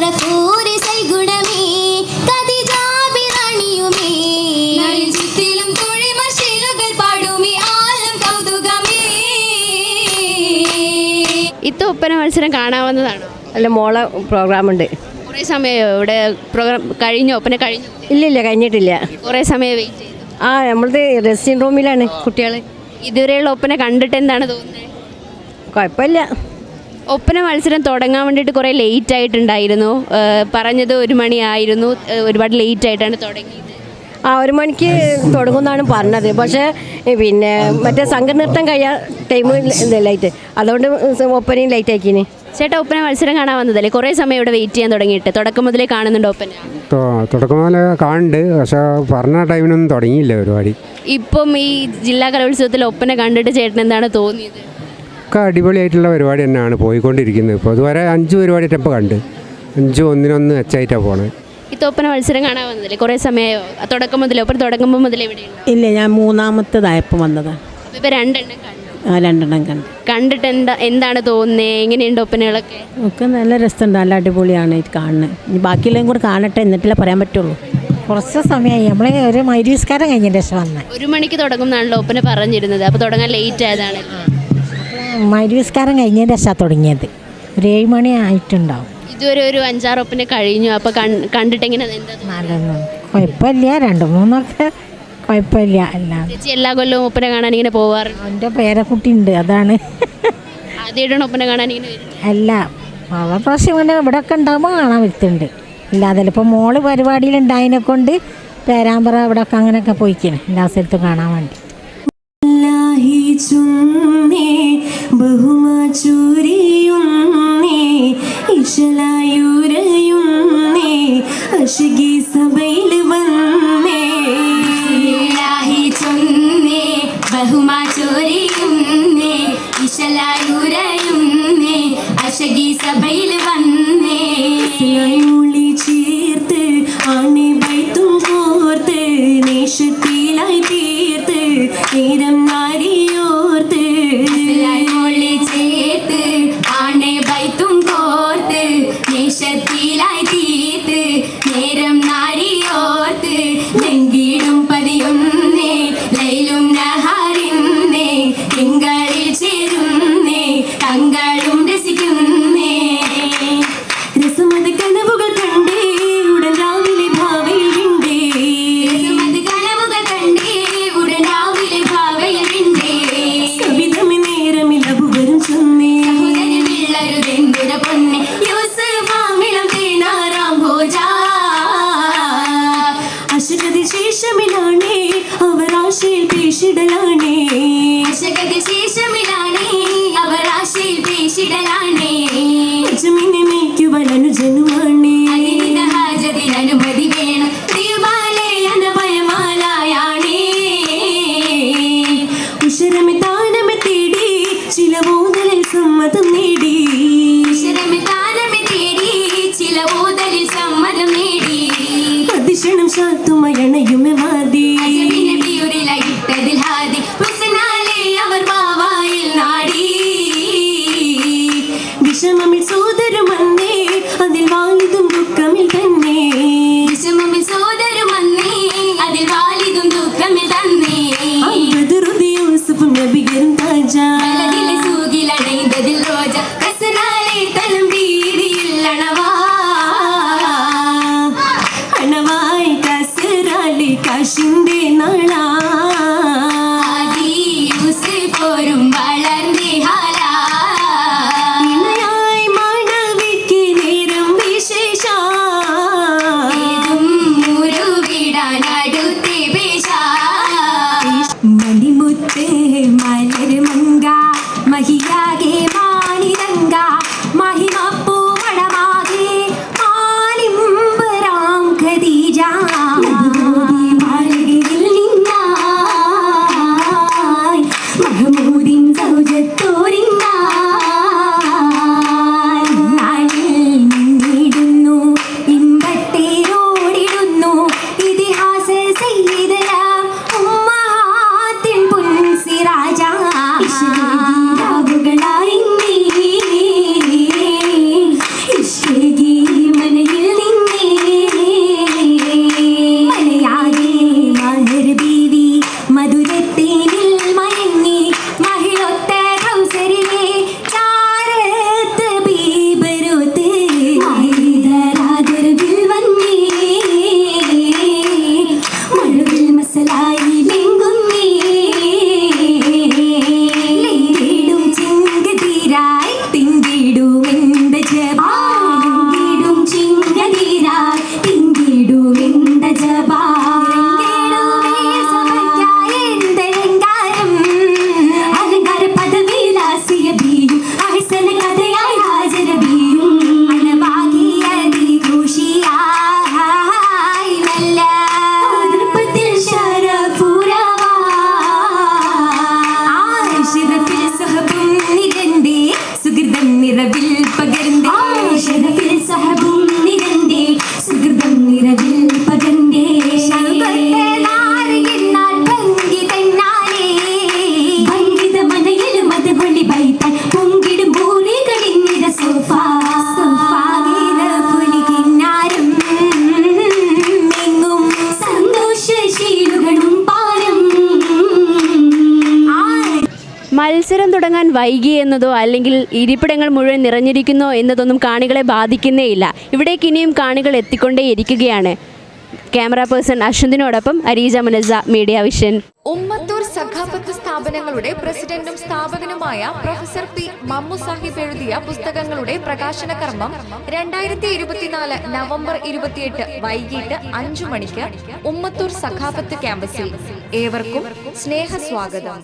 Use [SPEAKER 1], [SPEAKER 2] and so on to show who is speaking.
[SPEAKER 1] ശരഫൂരി സൽഗുണമേ കതിജാബിറണിയുമേ ചുറ്റിലും തുഴിമർ ശീലുകൾ പാടുമി ആലം കൗതുകമേ.
[SPEAKER 2] ഇത്ത ഒപ്പന മത്സരം കാണാവുന്നതാണ്?
[SPEAKER 3] അല്ല മോളെ പ്രോഗ്രാം ഉണ്ട്
[SPEAKER 2] കുറേ സമയം ഇവിടെ പ്രോഗ്രാം കഴിഞ്ഞോ? ഒപ്പന കഴിഞ്ഞു?
[SPEAKER 3] ഇല്ല കഴിഞ്ഞിട്ടില്ല.
[SPEAKER 2] കുറേ സമയം വെയിറ്റ് ചെയ്തു.
[SPEAKER 3] ആ നമ്മളത് റെസ്റ്റിംഗ് റൂമിലാണ് കുട്ടികൾ
[SPEAKER 2] ഇതുവരെയുള്ള ഒപ്പന കണ്ടിട്ട് എന്താണ് തോന്നുന്നത്?
[SPEAKER 3] കുഴപ്പമില്ല.
[SPEAKER 2] ഒപ്പന മത്സരം തുടങ്ങാൻ വേണ്ടിയിട്ട് കുറേ ലേറ്റ് ആയിട്ടുണ്ടായിരുന്നു. പറഞ്ഞത് ഒരു മണിയായിരുന്നു. ഒരുപാട് ലേറ്റ് ആയിട്ടാണ് തുടങ്ങിയത്.
[SPEAKER 3] ആ ഒരു മണിക്ക് തുടങ്ങുമെന്നാണ് പറഞ്ഞത്. പക്ഷേ പിന്നെ മറ്റേ സംഘനൃത്തം കഴിയാൻ ടൈം ലൈറ്റ് അതുകൊണ്ട് ഒപ്പനയും ലൈറ്റ് ആക്കിന്
[SPEAKER 2] ചേട്ടാ ഒപ്പന മത്സരം കാണാൻ വന്നതല്ലേ? കുറേ സമയം ഇവിടെ വെയിറ്റ് ചെയ്യാൻ തുടങ്ങിയിട്ട്. തുടക്കം മുതലേ കാണുന്നുണ്ട് ഒപ്പന.
[SPEAKER 4] തുടക്കം മുതലേ കാണുന്നുണ്ട്. പക്ഷേ പറഞ്ഞ ടൈമിനൊന്നും തുടങ്ങിയില്ല പരിപാടി
[SPEAKER 2] ഇപ്പം ഈ ജില്ലാ കലോത്സവത്തിൽ ഒപ്പന കണ്ടിട്ട് ചേട്ടൻ എന്താണ് തോന്നിയത്?
[SPEAKER 4] ഒക്കെ അടിപൊളിയായിട്ടുള്ള പരിപാടി തന്നെയാണ് പോയിക്കൊണ്ടിരിക്കുന്നത്. ഇപ്പോൾ അതുവരെ അഞ്ച് പരിപാടി ഇപ്പോൾ കണ്ട്. അഞ്ച് ഒന്നിനൊന്ന് വെച്ചായിട്ടാണ് പോണത്
[SPEAKER 2] ഈ തോപ്പന മത്സരം കാണാൻ വന്നതല്ലേ കുറേ സമയമോ തുടക്കം മുതലേ? ഒപ്പം തുടങ്ങുമ്പോൾ മുതലേ ഇവിടെ
[SPEAKER 5] ഇല്ല ഞാൻ മൂന്നാമത്തേതായപ്പോൾ
[SPEAKER 2] വന്നത്. ഇപ്പോൾ രണ്ടെണ്ണം കണ്ടു.
[SPEAKER 5] ആ രണ്ടെണ്ണം കണ്ടു.
[SPEAKER 2] കണ്ടിട്ട് എന്താ എന്താണ് തോന്നുന്നത് എങ്ങനെയുണ്ട് ഒപ്പനകളൊക്കെ?
[SPEAKER 5] ഒക്കെ നല്ല രസമുണ്ട്. നല്ല അടിപൊളിയാണ് ഇത് കാണുന്നത് ഇനി ബാക്കിയെല്ലാം കൂടെ കാണട്ടെ എന്നിട്ടല്ലേ പറയാൻ പറ്റുള്ളൂ.
[SPEAKER 6] കുറച്ച് സമയമായി നമ്മൾ ഒരു മൈരീസ്കാരം ശേഷം വന്നത്
[SPEAKER 2] ഒരു മണിക്ക് തുടങ്ങുന്നതാണല്ലോ ഒപ്പന പറഞ്ഞിരുന്നത്. അപ്പോൾ തുടങ്ങാൻ ലേറ്റ് ആയതാണ്
[SPEAKER 6] മൈരീസ്കാരം കഴിഞ്ഞതിന്റെ ശേഷം തുടങ്ങിയത്. ഒരു ഏഴ് മണി ആയിട്ടുണ്ടാവും.
[SPEAKER 2] ഇതുവരെ ഒരു അഞ്ചാറ് ഒപ്പിനെ കഴിഞ്ഞു അപ്പോൾ കണ്ടിട്ട് എങ്ങനെ
[SPEAKER 6] കുഴപ്പമില്ല. രണ്ട് മൂന്നൊക്കെ കുഴപ്പമില്ല. എല്ലാം
[SPEAKER 2] ചേച്ചി എല്ലാ കൊല്ലവും ഒപ്പന കാണാൻ ഇങ്ങനെ പോവാറ്?
[SPEAKER 6] എന്റെ പേരക്കുട്ടി ഉണ്ട് അതാണ്.
[SPEAKER 2] ആദ്യമായിട്ടാണ് ഒപ്പന കാണാൻ ഇങ്ങനെ
[SPEAKER 6] അല്ല. അവ പ്രാവശ്യം ഇങ്ങനെ ഇവിടെയൊക്കെ ഉണ്ടാകുമ്പോൾ കാണാൻ വരുത്തുന്നുണ്ട്. ഇല്ലാതെ ഇപ്പോൾ മോൾ പരിപാടിയിൽ ഉണ്ടായതിനെ കൊണ്ട് പേരാമ്പ്ര ഇവിടെയൊക്കെ അങ്ങനെയൊക്കെ പോയിക്കണേ. എല്ലാ സ്ഥലത്തും കാണാൻ വേണ്ടി.
[SPEAKER 1] സഭയിൽ വന്നേ. പേശിടലാണേ. ശേഷമിലാണേ അവർ ആശയിൽ പേശിടലാണേ. അജമിനെ മേയ്ക്കുവാൻ അനുജനുമാണേ അതിനിത ഹാജതിൽ അനുമതി വേണം. ദൈവമാലേ അനഭയമാലായാണേ ഉശരമെ താനമെ തേടി ചില മോതലിൽ സമ്മതം നേടി. ഉശരമെ താനമെ തേടി ചില മോതലിൽ സമ്മതം നേടി. അതിശണം ശാത്തുമയണയുമെ മാതി. കസറാലി നാളാ.
[SPEAKER 2] നിറവിൽ തുടങ്ങാൻ വൈകി എന്നതോ അല്ലെങ്കിൽ ഇരിപ്പിടങ്ങൾ മുഴുവൻ നിറഞ്ഞിരിക്കുന്നോ എന്നതൊന്നും കാണികളെ ബാധിക്കുന്നേയില്ല ഇവിടേക്ക് ഇനിയും കാണികൾ എത്തിക്കൊണ്ടേയിരിക്കുകയാണ് ക്യാമറ പേഴ്സൺ അശ്വന്തിനോടൊപ്പം അരീജ മുനസ മീഡിയ വിഷൻ.
[SPEAKER 7] ഉമ്മത്തൂർ സഖാഫത്ത് സ്ഥാപനങ്ങളുടെ പ്രസിഡന്റും സ്ഥാപകനുമായ പ്രൊഫസർ പി മമ്മു സാഹിബ് എഴുതിയ പുസ്തകങ്ങളുടെ പ്രകാശന കർമ്മം രണ്ടായിരത്തി ഇരുപത്തിനാല് നവംബർ ഇരുപത്തിയെട്ട് വൈകിട്ട് അഞ്ചു മണിക്ക് ഉമ്മത്തൂർ സഖാഫത്ത് ക്യാമ്പസിൽ. ഏവർക്കും സ്നേഹ സ്വാഗതം